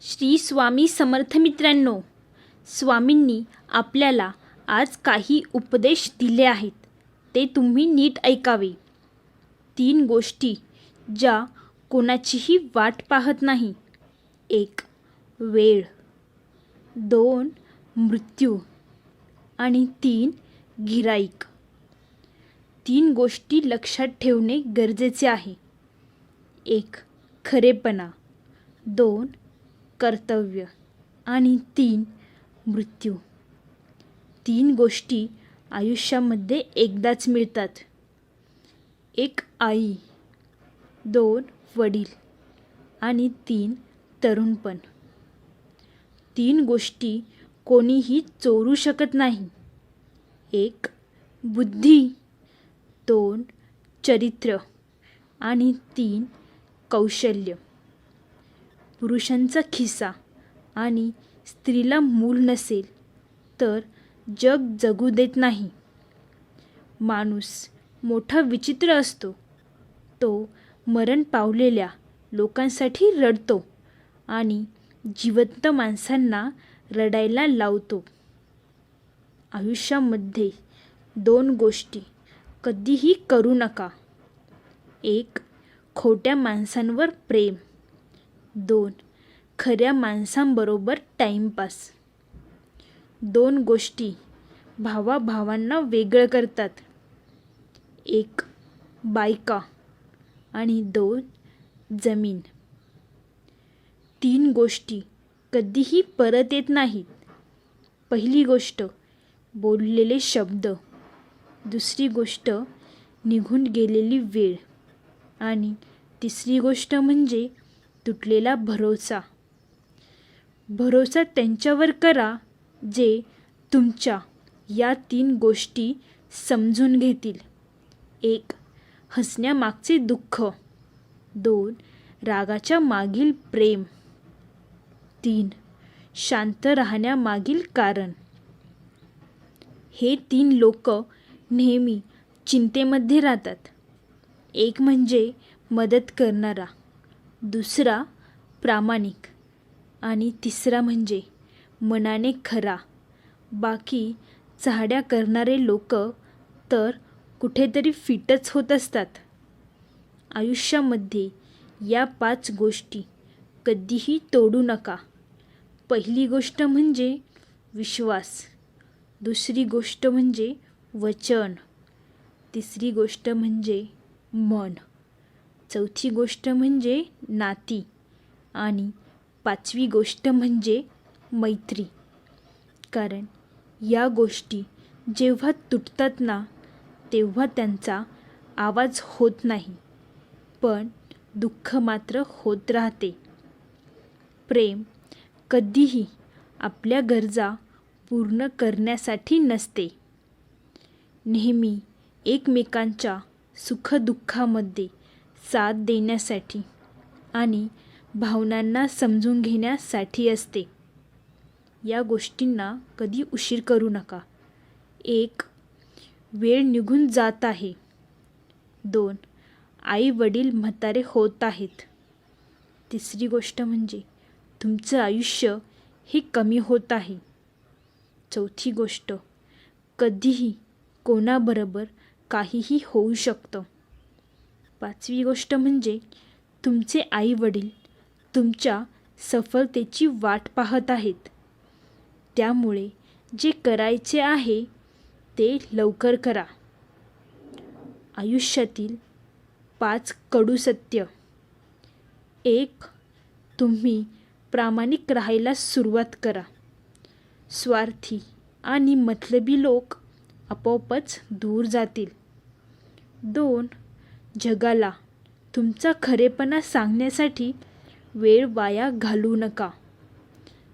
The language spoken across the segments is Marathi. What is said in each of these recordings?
श्री स्वामी समर्थ मित्रांनो स्वामींनी आपल्याला आज काही उपदेश दिले आहेत. ते तुम्ही नीट ऐकावे. तीन गोष्टी ज्या कोणाचीही वाट पाहत नाही. एक वेळ. दोन मृत्यू. आणि तीन गिराईक. तीन गोष्टी लक्षात ठेवणे गरजेचे आहे. एक खरेपणा. दोन कर्तव्य. आणि तीन मृत्यू. तीन गोष्टी आयुष्यामध्ये एकदाच मिळतात. एक आई दोन वडील आणि तीन तरुणपण तीन गोष्टी कोणीही चोरू शकत नाही. एक बुद्धी. दोन चरित्र. आणि तीन कौशल्य. पुरुषांचा खिसा आणि स्त्रीला मूल नसेल तर जग जगू देत नाही. माणूस मोठा विचित्र असतो. तो मरण पावलेल्या लोकांसाठी रडतो आणि जिवंत माणसांना रडायला लावतो. आयुष्यामध्ये दोन गोष्टी कधीही करू नका. एक खोट्या माणसांवर प्रेम. दोन खऱ्या माणसांबरोबर टाईमपास दोन गोष्टी भावाभावांना वेगळं करतात. एक बायका आणि दोन जमीन. तीन गोष्टी कधीही परत येत नाहीत. पहिली गोष्ट बोललेले शब्द. दुसरी गोष्ट निघून गेलेली वेळ. आणि तिसरी गोष्ट म्हणजे तुटलेला भरोसा. भरोसा त्यांच्यावर करा जे तुमच्या या तीन गोष्टी समजून घेतील. एक हसण्यामागचे दुःख. दोन रागाच्या मागील प्रेम. तीन शांत राहण्यामागील कारण. हे तीन लोक नेहमी चिंतेमध्ये राहतात. एक म्हणजे मदत करणारा. दुसरा प्रामाणिक. आणि तिसरा म्हणजे मनाने खरा. बाकी चाहड्या करणारे लोक तर कुठेतरी फिटच होत असतात. आयुष्यामध्ये या पाच गोष्टी कधीही तोडू नका. पहिली गोष्ट म्हणजे विश्वास. दुसरी गोष्ट म्हणजे वचन. तिसरी गोष्ट म्हणजे मन. चौथी गोष्ट म्हणजे नाती. आणि पाचवी गोष्ट म्हणजे मैत्री. कारण या गोष्टी जेव्हा तुटतात ना तेव्हा त्यांचा आवाज होत नाही. पण दुःख मात्र होत राहते. प्रेम कधीही आपल्या गरजा पूर्ण करण्यासाठी नसते. नेहमी एकमेकांच्या सुखदुःखामध्ये साथ देण्यासाठी आणि भावनांना समजून घेण्यासाठी असते. या गोष्टींना कधी उशीर करू नका. एक वेळ निघून जात आहे. दोन आई वडील म्हातारे होत आहेत. तिसरी गोष्ट म्हणजे तुमचं आयुष्य हे कमी होत आहे. चौथी गोष्ट कधीही कोणाबरोबर काहीही होऊ शकतं. पाचवी गोष्ट म्हणजे तुमचे आई वडील तुमच्या सफलतेची वाट पाहत आहेत. त्यामुळे जे करायचे आहे ते लवकर करा. आयुष्यातील पाच कडू सत्य. एक तुम्ही प्रामाणिक राहायला सुरुवात करा. स्वार्थी आणि मतलबी लोक आपोआपच दूर जातील. दोन जगाला तुमचा खरेपणा सांगण्यासाठी वेळ वाया घालवू नका.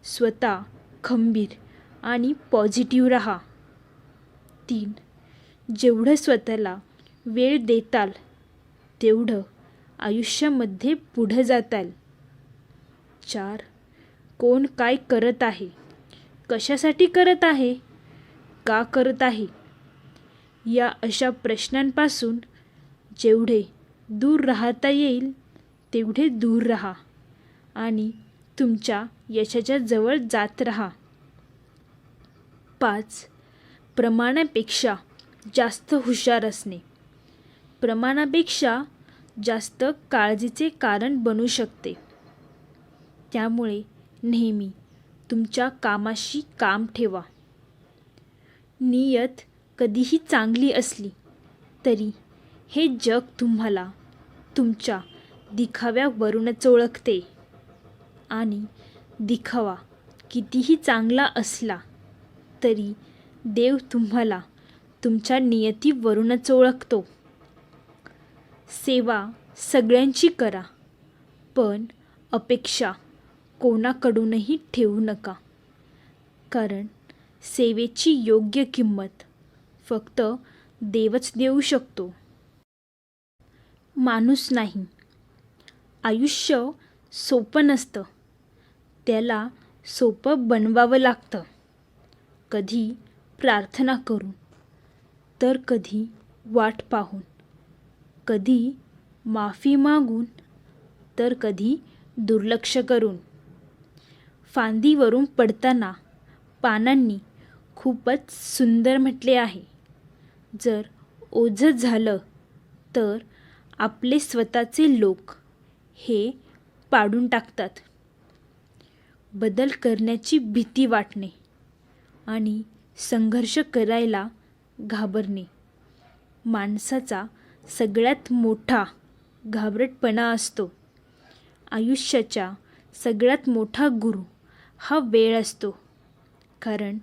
स्वतः खंबीर आणि पॉझिटिव्ह राहा. तीन. जेवढं स्वतःला वेळ देताल तेवढं आयुष्यामध्ये पुढं जाताल. चार. कोण काय करत आहे? कशासाठी करत आहे? का करत आहे? या अशा प्रश्नांपासून जेवढे दूर राहता येईल तेवढे दूर राहा. आणि तुमच्या यशाच्या जवळ जात राहा. पाच प्रमाणापेक्षा जास्त हुशार असणे. प्रमाणापेक्षा जास्त काळजीचे कारण बनू शकते. त्यामुळे नेहमी तुमच्या कामाशी काम ठेवा. नियत कधीही चांगली असली तरी हे जग तुम्हाला तुमच्या दिखाव्यावरूनच ओळखते. आणि दिखावा. कितीही चांगला असला तरी देव तुम्हाला तुमच्या नियतीवरूनच ओळखतो. सेवा सगळ्यांची करा पण अपेक्षा कोणाकडूनही ठेवू नका. कारण सेवेची योग्य किंमत फक्त देवच देऊ शकतो. माणूस नाही. आयुष्य सोपं नसतं. त्याला सोपं बनवावं लागतं. कधी प्रार्थना करून तर कधी वाट पाहून. कधी माफी मागून तर कधी दुर्लक्ष करून. फांदीवरून पडताना पानांनी खूपच सुंदर म्हटले आहे. जर ओझं झालं तर आपले स्वतःचे लोक हे पाडून टाकतात. बदल करण्याची भीती वाटणे आणि संघर्ष करायला घाबरणे. माणसाचा सगळ्यात मोठा घाबरटपणा असतो. आयुष्याच्या सगळ्यात मोठा गुरु हा वेळ असतो. कारण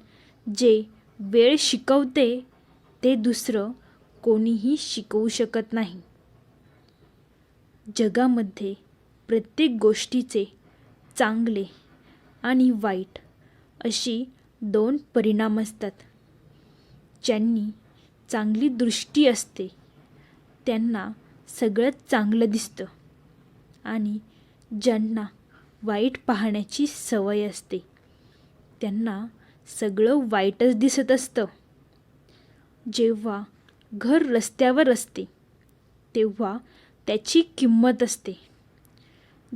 जे वेळ शिकवते ते दुसरं कोणीही शिकवू शकत नाही. जगामध्ये प्रत्येक गोष्टीचे चांगले आणि वाईट अशी दोन परिणाम असतात. ज्यांनी चांगली दृष्टी असते त्यांना सगळं चांगलं दिसतं आणि ज्यांना वाईट पाहण्याची सवय असते त्यांना सगळं वाईटच दिसत असतं. जेव्हा घर रस्त्यावर असते तेव्हा त्याची किंमत असते.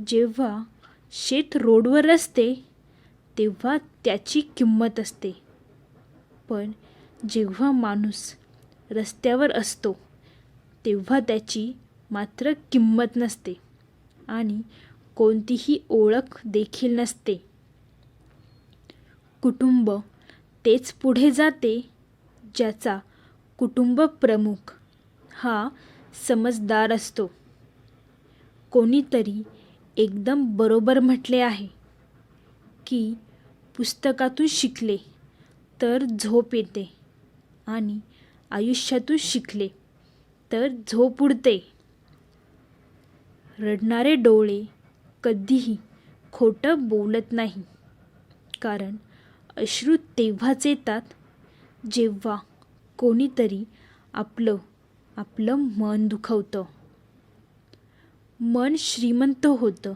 जेव्हा शेत रोडवर असते तेव्हा त्याची किंमत असते. पण जेव्हा माणूस रस्त्यावर असतो तेव्हा त्याची मात्र किंमत नसते आणि कोणतीही ओळख देखील नसते. कुटुंब तेच पुढे जाते ज्याचा कुटुंब प्रमुख हा समजदार असतो. कोणीतरी एकदम बरोबर म्हटले आहे. की पुस्तकातून शिकले तर झोप येते आणि आयुष्यातून शिकले तर झोप उडते. रडणारे डोळे कधीही खोटं बोलत नाही कारण अश्रू तेव्हाच येतात जेव्हा कोणीतरी आपलं आपलं मन दुखवतं. मन श्रीमंत होतं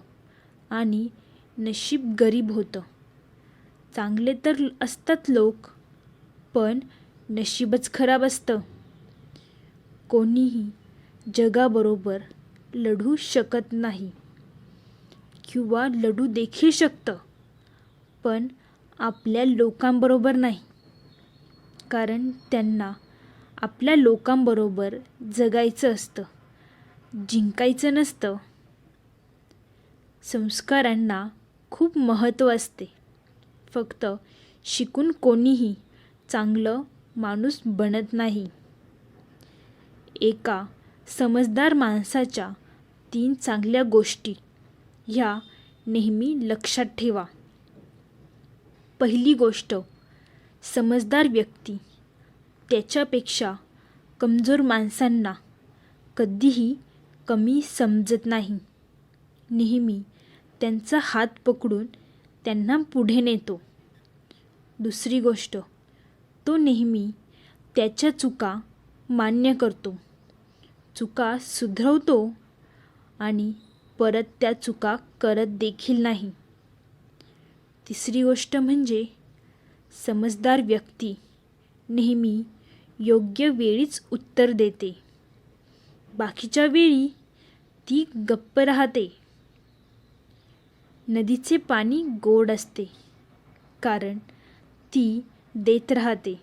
आणि नशीब गरीब होतं. चांगले तर असतात लोक पण नशीबच खराब असतं. कोणीही जगाबरोबर लढू शकत नाही. किंवा लढू देखील शकतं पण आपल्या लोकांबरोबर नाही. कारण त्यांना आपल्या लोकांबरोबर जगायचं असतं जिंकायचं नसतं. संस्कारांना खूप महत्त्व असते. फक्त शिकून कोणीही चांगलं माणूस बनत नाही. एका समजदार माणसाच्या तीन चांगल्या गोष्टी ह्या नेहमी लक्षात ठेवा. पहिली गोष्ट समजदार व्यक्ती त्याच्यापेक्षा कमजोर माणसांना कधीही कमी समजत नाही. नेहमी त्यांचा हात पकडून त्यांना पुढे नेतो. दुसरी गोष्ट तो नेहमी त्याच्या चुका मान्य करतो. चुका सुधरवतो आणि परत त्या चुका करत देखील नाही. तिसरी गोष्ट म्हणजे समजदार व्यक्ती नेहमी योग्य वेळीच उत्तर देते. बाकीच्या वेळी ती गप्प राहते. नदीचे पाणी गोड असते कारण ती देत राहते.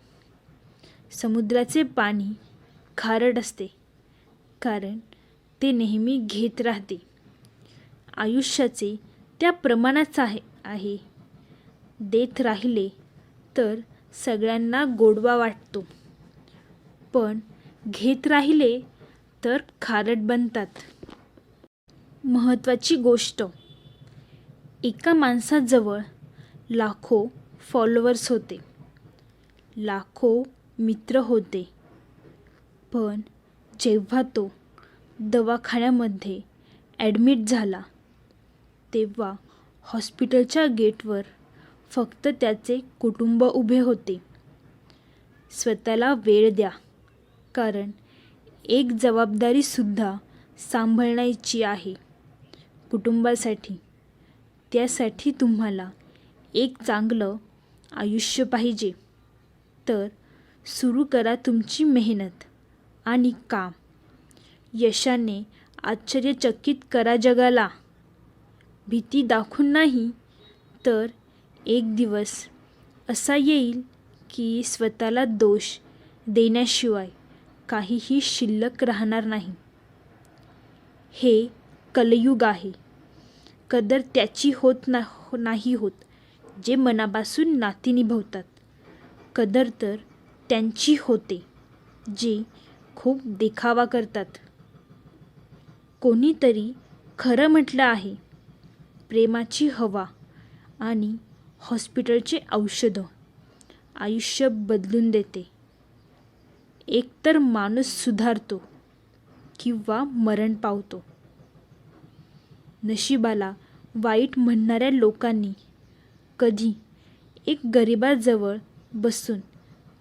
समुद्राचे पाणी खारट असते कारण ते नेहमी घेत राहते. आयुष्याचे त्या प्रमाणाच आहे आहे. देत राहिले तर सगळ्यांना गोडवा वाटतो. पण घेत राहिले तर खारट बनतात. महत्त्वाची गोष्ट एका माणसाजवळ लाखो फॉलोअर्स होते. लाखो मित्र होते. पण जेव्हा तो दवाखान्यामध्ये ॲडमिट झाला तेव्हा हॉस्पिटलच्या गेटवर फक्त त्याचे कुटुंब उभे होते. स्वतःला वेळ द्या कारण एक जबाबदारीसुद्धा सांभाळायची आहे. कुटुंबासाठी त्यासाठी तुम्हाला एक चांगलं आयुष्य पाहिजे. तर सुरू करा तुमची मेहनत आणि काम. यशाने आश्चर्यचकित करा जगाला. भीती दाखवून नाही तर एक दिवस असा येईल की स्वतःला दोष देण्याशिवाय काहीही शिल्लक राहणार नाही. हे कलयुग आहे. कदर त्याची होत ना नाही होत जे मनापासून नाती निभवतात. कदर तर त्यांची होते जे खूप देखावा करतात. कोणीतरी खरं म्हटलं आहे प्रेमाची हवा आणि हॉस्पिटलचे औषधं आयुष्य बदलून देते. एकतर माणूस सुधारतो किंवा मरण पावतो. नशिबाला वाईट म्हणणाऱ्या लोकांनी कधी एक गरिबाजवळ बसून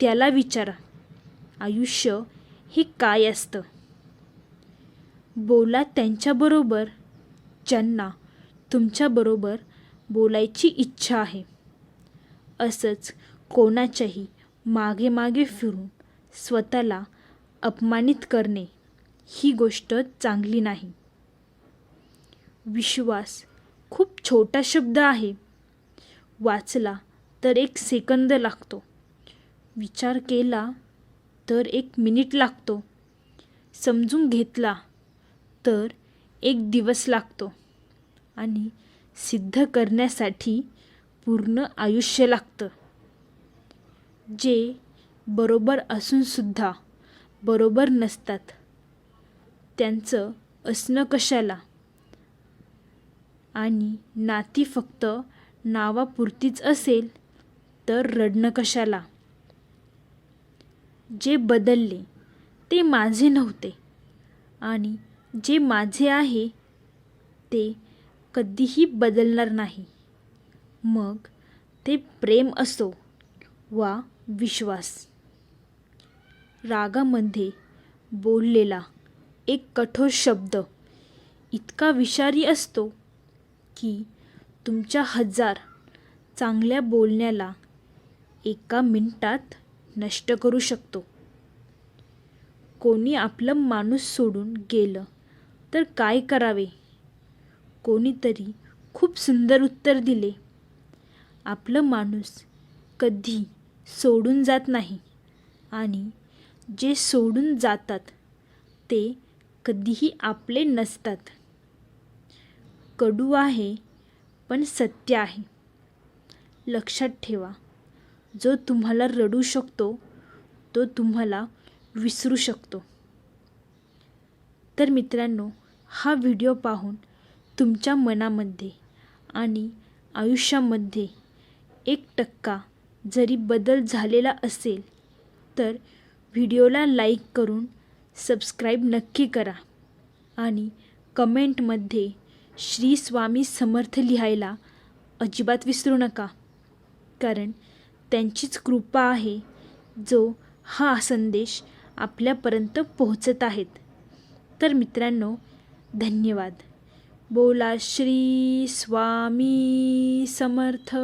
त्याला विचारा आयुष्य हे काय असतं? बोला त्यांच्याबरोबर ज्यांना तुमच्याबरोबर बोलायची इच्छा आहे. असंच कोणाच्याही मागे मागे फिरून स्वतःला अपमानित करणे ही गोष्ट चांगली नाही. विश्वास. खूप छोटा शब्द आहे. वाचला तर एक सेकंद लागतो. विचार केला तर एक मिनिट लागतो. समजून घेतला तर एक दिवस लागतो. आणि सिद्ध करण्यासाठी पूर्ण आयुष्य लागतं. जे बरोबर असूनसुद्धा बरोबर नसतात. त्यांचं असणं कशाला? आणि नाती फक्त नावापुरतीच असेल तर रडणं कशाला? जे बदलले ते माझे नव्हते. आणि जे माझे आहे ते कधीही बदलणार नाही. मग ते प्रेम असो वा विश्वास. रागामध्ये बोललेला एक कठोर शब्द इतका विषारी असतो की तुमच्या हजार चांगल्या बोलण्याला एका मिनटात नष्ट करू शकतो. कोणी आपलं माणूस सोडून गेलं तर काय करावे? कोणीतरी खूप सुंदर उत्तर दिले. आपलं माणूस कधी सोडून जात नाही आणि जे सोडून जातात ते कधीही आपले नसतात. कडू आहे पण सत्य आहे. लक्षात ठेवा जो तुम्हाला रडू शकतो तो तुम्हाला विसरू शकतो. तर मित्रांनो हा व्हिडिओ पाहून तुमच्या मनामध्ये आणि आयुष्यामध्ये एक टक्का जरी बदल झालेला असेल तर व्हिडिओला लाईक करून सबस्क्राईब नक्की करा आणि कमेंटमध्ये श्री स्वामी समर्थ लिहायला अजिबात विसरू नका. कारण त्यांचीच कृपा आहे जो हा संदेश आपल्यापर्यंत पोहोचत आहेत. तर मित्रांनो धन्यवाद. बोला श्री स्वामी समर्थ.